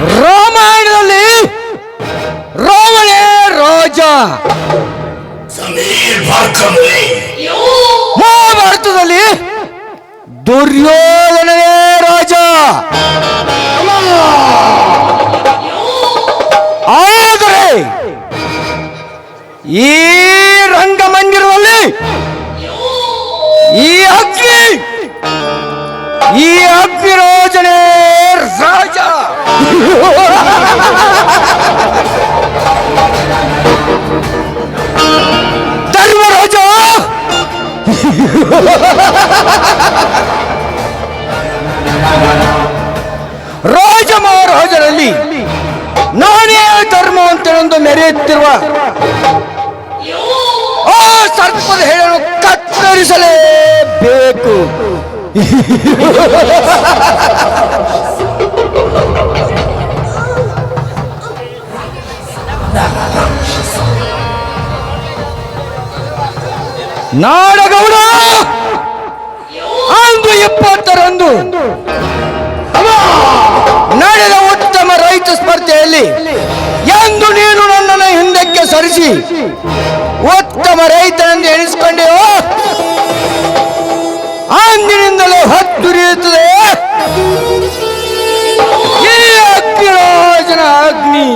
ರಾಮಾಯಣದಲ್ಲಿ ರಾವಣೇ ರಾಜ. ಮಹಾಭಾರತದಲ್ಲಿ ದುರ್ಯೋಧನನೇ ರಾಜ. ಆದರೆ ಈ ರಂಗಮಂದಿರದಲ್ಲಿ ಈ ಅಗ್ನಿ ಈ ಅಗ್ನಿರೋಜನೇ ರಾಜ ಧರ್ಮರಾಜ ರಾಜ ಮಹಾರಾಜರಲ್ಲಿ ನಾನೇ ಧರ್ಮ ಅಂತೇಳೊಂದು ಮೆರೆಯುತ್ತಿರುವ ಆ ಸರ್ಪದ ಹೇಳಲು ಕತ್ತರಿಸಲೇಬೇಕು. ನಾಡಗೌಡ! ಅಂದು ಇಪ್ಪತ್ತರಂದು ನಡೆದ ಉತ್ತಮ ರೈತ ಸ್ಪರ್ಧೆಯಲ್ಲಿ ಎಂದು ನೀನು ನನ್ನನ್ನು ಹಿಂದಕ್ಕೆ ಸರಿಸಿ ಉತ್ತಮ ರೈತನೆಂದು ಎಣಿಸಿಕೊಂಡೆಯೋ? ಆಂದಿನಿಂದಲೂ ಹತ್ತುರಿಯುತ್ತದೆ ಈ ಅಗ್ನಿರಾಜನ ಅಗ್ನಿ.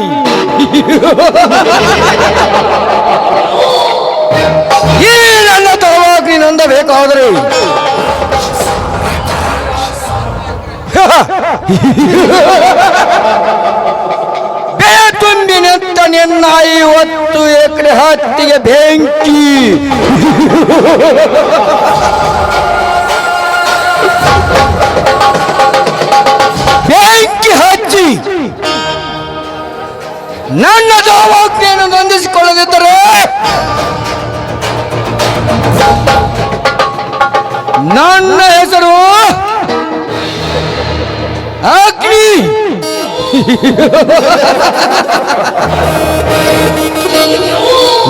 ಈ ನನ್ನ ಬೇಕಾದ್ರಿ ಬೇತುಂಬಿ ನಿನ್ನ ಐವತ್ತು ಎಕರೆ ಹತ್ತಿಗೆ ಬೆಂಕಿ. ಬೆಂಕಿ ಹಚ್ಚಿ. ನನ್ನ ದಾವಾಗ್ನಿಯನ್ನು ನೊಂದಿಸಿಕೊಳ್ಳದಿದ್ದರೆ ನನ್ನ ಹೆಸರು ಅಗ್ನಿ.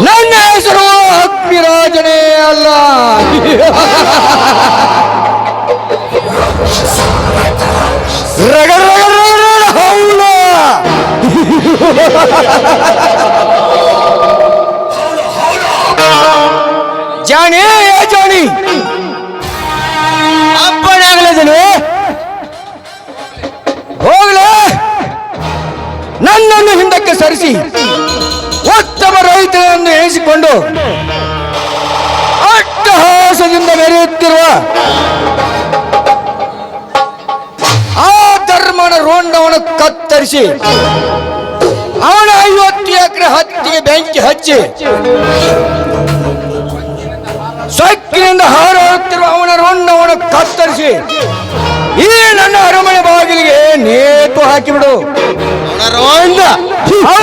ನನ್ನ ಹೆಸರು ಅಗ್ನಿರಾಜನೇ ಅಲ್ಲ. ರಗ ರಗ ನನ್ನನ್ನು ಸರಿಸಿ ಉತ್ತಮ ರೈತನನ್ನು ಎಣಿಸಿಕೊಂಡು ಅಟ್ಟಹಾಸದಿಂದ ಮೆರೆಯುತ್ತಿರುವ ಆ ಧರ್ಮನ ರೋಂಡವನ್ನು ಕತ್ತರಿಸಿ ಅವನ ಐವತ್ತು ಎಕರೆ ಹತ್ತಿಗೆ ಬೆಂಕಿ ಹಚ್ಚಿ ಸೊಕ್ಕಿನಿಂದ ಹಾರಾಡುತ್ತಿರುವ ಅವನ ರೋಂಡವನ್ನು ಕತ್ತರಿಸಿ ಈ ನನ್ನ ಅರಮನೆ ಬಾಗಿಲಿಗೆ ನೇತು ಹಾಕಿಬಿಡು. ಅವಳ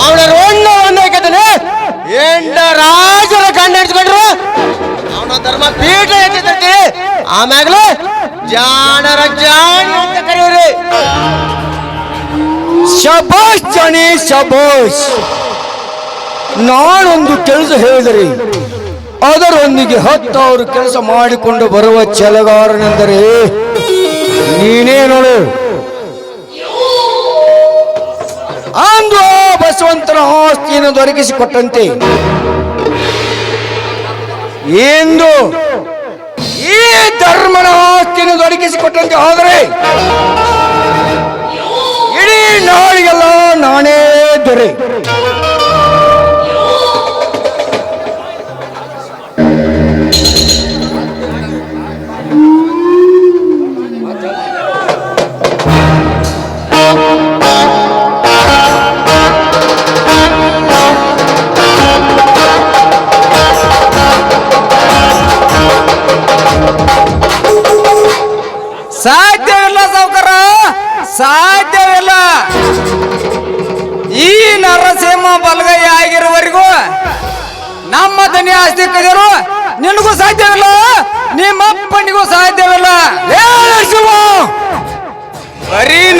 ಅವನ ರೋಣ ಒಂದಾಕತಾನೆ ಎಂಡ ರಾಜರ ಕಣ್ಣು ಹಿಡಿಸ್ಕೊಂಡ್ರು ಅವನ ಧರ್ಮ ಪೀಠ ಎತ್ತಿದಂತೆ. ಆಮೇಲೆ ಜಾಣರ ಜಾಣ ಅಂತ ಕರೆಯೋರಿ ಶಬಾಶ್ ಜಾಣಿ ಶಬಾಶ್ ನಾನೊಂದು ಕೆಲಸ ಹೇಳಿದರೆ ಅದರೊಂದಿಗೆ ಹತ್ತಾರು ಕೆಲಸ ಮಾಡಿಕೊಂಡು ಬರುವ ಛಲಗಾರನೆಂದರೆ ನೀನೇ ನೋಡು ಅಂದು ಬಸವಂತನ ಆಸ್ತಿಯನ್ನು ದೊರಕಿಸಿಕೊಟ್ಟಂತೆ. ಎಂದು ಈ ಧರ್ಮನ ಆಸ್ತಿಯನ್ನು ದೊರಕಿಸಿಕೊಟ್ಟಂತೆ ಆದರೆ ಇಡೀ ನಾಳಿಗೆಲ್ಲ ನಾನೇ ದೊರೆ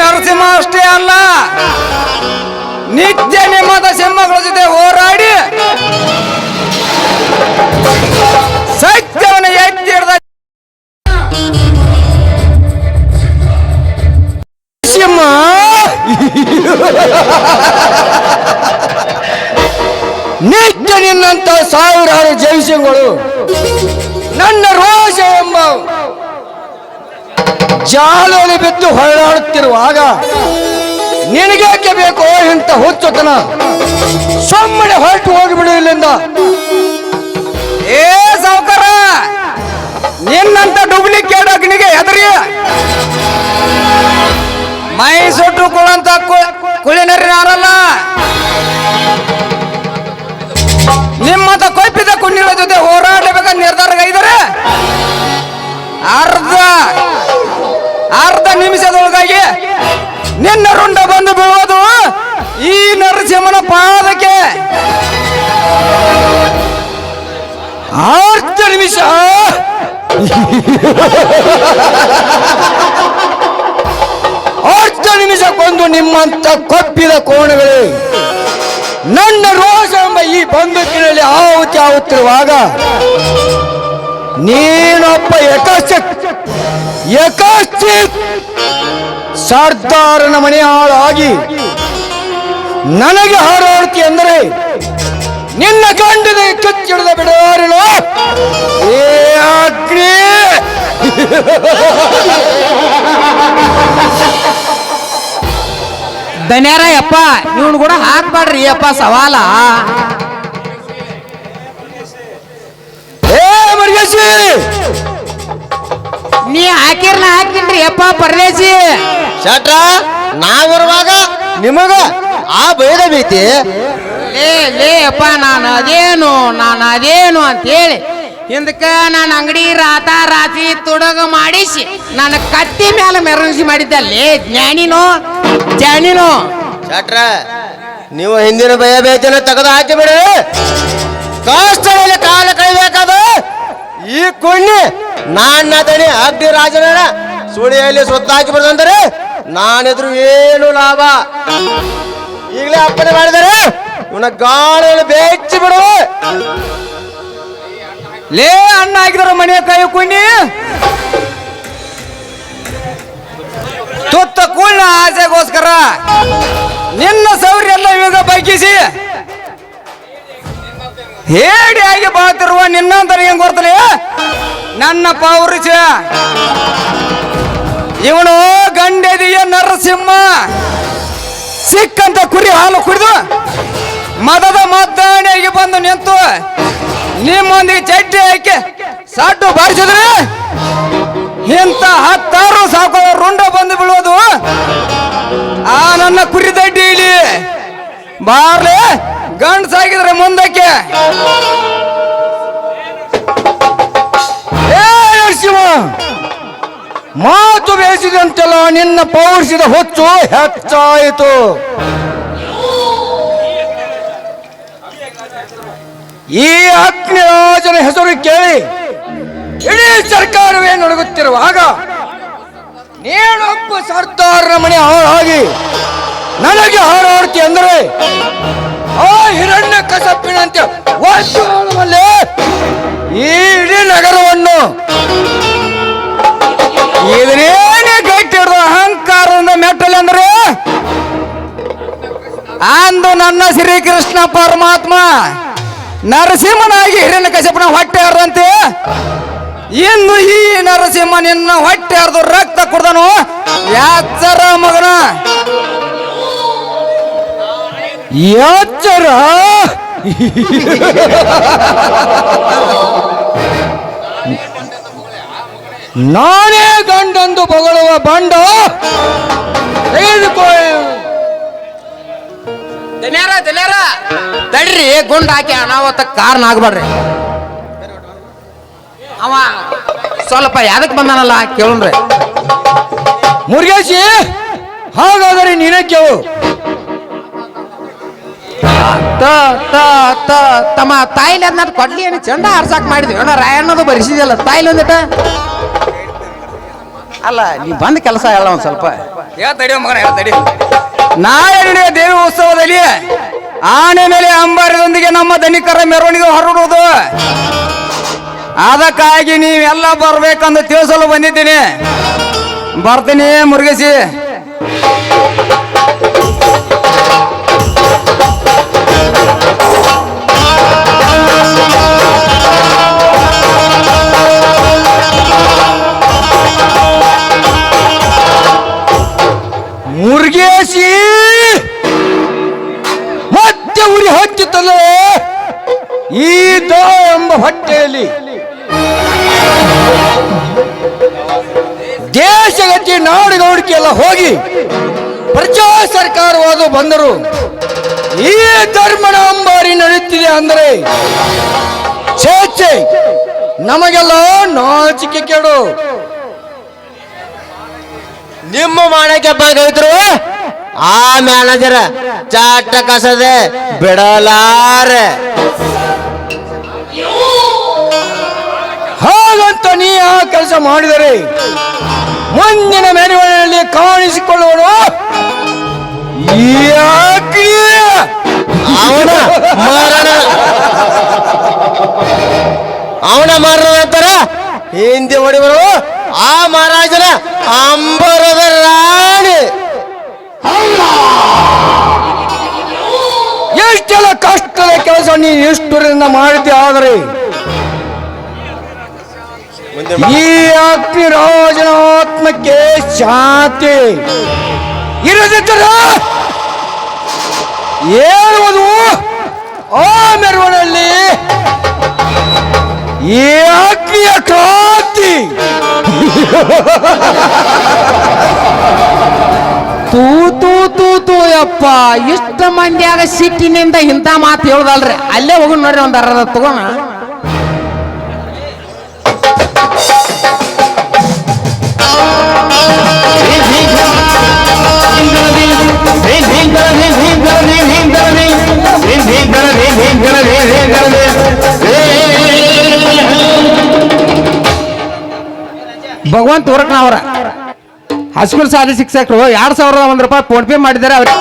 ನರಸಿಂಹ ಅಷ್ಟೇ ಅಲ್ಲ. ನಿತ್ಯ ನಿಮ್ಮದ ಸಿಂಹಗಳ ಜೊತೆ ಹೋರಾಡಿ ಸತ್ಯವನ್ನು ಎತ್ತಿ ಹಿಡಿದ ಸಿಂಹ. ನಿತ್ಯ ನಿನ್ನಂತ ಸಾವಿರಾರು ಜೈಸಿಂಗಳು ಜಾಲಲ್ಲಿ ಬಿದ್ದು ಹೊರಡಾಡುತ್ತಿರುವಾಗ, ನಿನಗೇಕೆ ಬೇಕೋ ಇಂಥ ಹುಚ್ಚುತನ? ಸುಮ್ಮನೆ ಹೊರಟು ಹೋಗಿಬಿಡು ಇಲ್ಲಿಂದ. ಏ ಸಾವುಕಾರ, ನಿನ್ನಂತ ಡೂಪ್ಲಿಕೇಟ್ ಅಗ್ನಿಗೆ ಹೆದರಿ? ಮೈ ಸುಟ್ಟು ಕುಳಂತ ಕುಳಿನರಿ ನಾರಲ್ಲ? ನಿಮ್ಮಂತ ಕೊಯ್ಪಿದ ಕುಣ್ಣಿಗಳ ಜೊತೆ ಅರ್ಧ ನಿಮಿಷಕ್ಕೊಂದು ನಿಮ್ಮಂತ ಕೊಪ್ಪಿದ ಕೋಣಗಳೇ, ನನ್ನ ರೋಷ ಎಂಬ ಈ ಬಂದೂಕಿನಲ್ಲಿ ಆಹುತಿ ಆಗುತ್ತಿರುವಾಗ ನೀನೊಬ್ಬ ಯಕಶ್ಚ ಯಕಶ್ಚಿತ್ ಸರ್ದಾರನ ಮನೆ ಹಾಳಾಗಿ ನನಗೆ ಹಾರಾಡ್ತಿ ಅಂದರೆ ನಿನ್ನ ಗಂಡನ ಕಚ್ಚಿಡದ ಬಿಡೋರಿಲ್ಲ. ಏ ಅಗ್ನಿ. ದನ್ಯಾರ ಯಪ್ಪ ಇವನು ಕೂಡ ಹಾಕ್ಬಾಡ್ರಿ ಯಪ್ಪ ಸವಾಲ. ಏ ಮರ್ಗೇಶಿ. ನೀ ಹಾಕಿರ್ನ ಹಾಕಿನ್ರಿ ಯಪ್ಪ ಪರದೇಶಿ ಶಟ್ರ ನಾವಿರುವಾಗ ನಿಮಗ ಆ ಭೇದ ಭೀತಿ ಲೇ ಲೇ ಅಪ್ಪ, ನಾನು ಅದೇನು ನಾನು ಅದೇನು ಅಂತೇಳಿ. ಹಿಂದಕ್ಕ ನಾನು ಅಂಗಡಿ ರಾತ ರಾತ್ರಿ ತುಡಗ ಮಾಡಿಸಿ, ನನ್ನ ಕತ್ತಿ ಮೇಲೆ ಮೆರವಣಿಗೆ ಮಾಡಿದ್ದಲ್ಲಿ ಜ್ಞಾನಿನೋ ಜ್ಞಾನಿನೋ. ಶಟ್ರ ನೀವು ಹಿಂದಿನ ಭಯ ಬೇಜನ ತೆಗೆದು ಹಾಕಿ ಬಿಡಿ. ಕಷ್ಟದಲ್ಲಿ ಕಾಲ ಕಳಿಬೇಕಾದ ಈ ಕುಣ್ಣಿ, ನಾನ್ ನದಿ ಅಗ್ನಿ ರಾಜನ ಸುಳಿಯಲ್ಲಿ ಸುತ್ತ ಹಾಕಿ ಬಿಡ್ದಂದ್ರೆ ನಾನಿದ್ರು ಏನು ಲಾಭ? ಈಗಲೇ ಅಪ್ಪನೆ ಮಾಡಿದರೆ? ಇವನ ಗಾಳಿಯಲ್ಲಿ ಬೆಚ್ಚಿ ಬಿಡು. ಲೇ, ಅಣ್ಣ ಆಗಿದ್ರು ಮನೆಯ ಕೈ ಕುಣ್ಣಿ ತುತ್ತ ಕೂಳ್ನ ಆಸೆಗೋಸ್ಕರ ನಿನ್ನ ಸೌರ್ಯ ಎಲ್ಲ ಇವಾಗ ಬಗ್ಗಿಸಿ. ಆಗಿ ಬಾತಿರುವ ನಿನ್ನಂತ ಹೆಂಗ್ ಗೊತ್ತಲೇ ನನ್ನ ಪೌರುಷ. ಇವನು ಗಂಡೆದಿಯ ನರಸಿಂಹ. ಸಿಕ್ಕಂತ ಕುರಿ ಹಾಲು ಕುಡಿದು ಮದದ ಮದ್ದಾಣಿಯಾಗಿ ಬಂದು ನಿಂತು ನಿಮ್ಮೊಂದಿಗೆ ಚಡ್ಡಿ ಹಾಕಿ ಸಾಟು ಬಾರಿಸಿದ್ರೆ ಇಂಥ ಹತ್ತಾರು ಸಾಕು ರುಂಡ ಬಂದು ಬಿಡೋದು ಆ ನನ್ನ ಕುರಿ ಇಲ್ಲಿ ಗಂಡ ಸಾಗಿದ್ರೆ ಮುಂದಕ್ಕೆ. ಮಾತು ಬೇಸಿದಂತೆಲ್ಲ ನಿನ್ನ ಪೌರಿಸಿದ ಹೊತ್ತು ಹೆಚ್ಚಾಯಿತು. ಈ ಅಗ್ನಿರಾಜನ ಹೆಸರು ಕೇಳಿ ಇಡೀ ಸರ್ಕಾರವೇ ನಡುಗುತ್ತಿರುವಾಗ ನೀನೊಬ್ಬ ಸರ್ದಾರರ ಮನೆ ಹಾಳಾಗಿ ನನಗೆ ಹಾರಾಡ್ತಿ ಅಂದರೆ ಆ ಹಿರಣ್ಯ ಕಸಪ್ಪಿನಂತೆ ಹಾಳುವಲ್ಲೇ ಈ ಇಡೀ ನಗರವನ್ನು ಇದನ್ನೇನೇ ಗಟ್ಟಿ ಅಹಂಕಾರದ ಅಹಂಕಾರದಿಂದ ಮೆಟ್ಟಲು ಅಂದ್ರೆ ಅಂದು ನನ್ನ ಶ್ರೀಕೃಷ್ಣ ಪರಮಾತ್ಮ ನರಸಿಂಹನಾಗಿ ಹಿರಣ್ಯ ಕಶ್ಯಪನ ಹೊಟ್ಟೆ ಹರಿದಂತೆ. ಇನ್ನು ಈ ನರಸಿಂಹ ನಿನ್ನ ಹೊಟ್ಟೆ ಹರಿದು ರಕ್ತ ಕುಡ್ದನು. ಯಾಚರ ಮಗನ. ಯಾಚರ ನಾನೇ ಗಂಡಂದು ಬಗಳುವ ಬಂಡ. ತೆಗೆದುಕೋ. ದನ್ಯಾರ ದನ್ಯಾರ. ತಡ್ರಿ ಗುಂಡ್ ಹಾಕಿ ಅನಾಹುತ ಕಾರಣ ಆಗ್ಬೇಡ್ರಿ. ಅವ ಸ್ವಲ್ಪ ಯಾದಕ್ ಬಂದಾನಲ್ಲ ಕೇಳ್ರಿ ಮುರುಗೇಶಿ ಹಾಗಾದರೆ ನೀನೇ ಕೇಳು. ತ ತ ತ ತಮ್ಮ ತಾಯಿಲಿ ಅದ್ ಕೊಡ್ಲಿ ಏನು ಚಂಡ ಆರ್ಸಾಕ್ ಮಾಡಿದ್ವಿ. ಅಣ್ಣ ರಾಯಣ್ಣದು ಬರಿಸಿದಲ್ಲ ತಾಯಿಲಿ ಒಂದಿಟ? ಅಲ್ಲ ನೀ ಬಂದ ಕೆಲಸ ಹೇಳ ಒಂದ್ ಸ್ವಲ್ಪ. ಹೇಳ್ತಡಿ ಮಗನ ಹೇಳ್ತಡಿ ನಾಳೆ ದೇವಿ ಉತ್ಸವದಲ್ಲಿ ಆನೆ ಮೇಲೆ ಅಂಬಾರಿಯೊಂದಿಗೆ ನಮ್ಮ ಧನಿಕರ ಮೆರವಣಿಗೆ ಹೊರಡುವುದು. ಅದಕ್ಕಾಗಿ ನೀವೆಲ್ಲ ಬರ್ಬೇಕಂದು ತಿಳಿಸಲು ಬಂದಿದ್ದೀನಿ. ಬರ್ತೀನಿ, ಮುರುಗೇಶಿ. ಉರಿ ಹಚ್ಚುತ್ತಲೇ ಈ ದೋ ಎಂಬ ಹೊಟ್ಟೆಯಲ್ಲಿ. ದೇಶಗತಿ ನಾಡುಗೌಡಿಕೆ ಎಲ್ಲ ಹೋಗಿ ಪ್ರಜಾ ಸರ್ಕಾರವಾದ ಬಂದರು. ಈ ಧರ್ಮನ ಅಂಬಾರಿ ನಡೆಯುತ್ತಿದೆ ಅಂದರೆ ಛೇ ನಮಗೆಲ್ಲ ನಾಚಿಕೆ ಕೇಳು ನಿಮ್ಮ ಮಾಡಕ್ಕೆ ಬಂದಿದ್ರು ಆ ಮ್ಯಾನೇಜರ್ ಚಾಟ ಕಸದೆ ಬಿಡಲಾರೆ. ಹಾಗಂತ ನೀ ಆ ಕೆಲಸ ಮಾಡಿದರೆ ಮುಂದಿನ ಮೆರವಣಿಗೆಯಲ್ಲಿ ಕಾಣಿಸಿಕೊಳ್ಳುವನು ಅವನ ಮರಣ. ಅವನ ಮರಣ ನಂತರ ಹಿಂದೆ ಹೊಡಿಬರು ಆ ಮಹಾರಾಜನ ಅಂಬರದ ರಾಣಿ. ಎಷ್ಟೆಲ್ಲ ಕಷ್ಟದ ಕೆಲಸ ನೀನು ಇಷ್ಟರಿಂದ ಮಾಡಿದ್ದೆ ಆದರೆ? ಈ ಅಗ್ನಿ ರಾಜನ ಆತ್ಮಕ್ಕೆ ಶಾಂತಿ ಇರದಿದ್ದರೆ ಏಳುವುದು ಆ ಮೆರವಣಲ್ಲಿ ಈ ಅಗ್ನಿಯ ಕ್ರಾಂತಿ. ತೂ ತೂ ತೂ ತೂ, ಯಪ್ಪ, ಇಷ್ಟ ಮಂದಿಯಾಗ ಸಿಟ್ಟಿನಿಂದ ಇಂಥ ಮಾತು ಹೇಳ್ದಲ್ರಿ. ಅಲ್ಲೇ ಹೋಗಿ ನೋಡ್ರಿ ಒಂದ್ ಅರ್ಧ ತಗೋಣ. ಭಗವಂತ ಹೊರಕ್ನವ್ರ ಹೈಸ್ಕೂಲ್ ಶಾಲೆ ಶಿಕ್ಷಕರು ಎರಡ್ ಸಾವಿರದ ಒಂದ್ ರೂಪಾಯಿ ಫೋನ್ ಪೇ ಮಾಡಿದ್ದಾರೆ ಅವ್ರಿಗೆ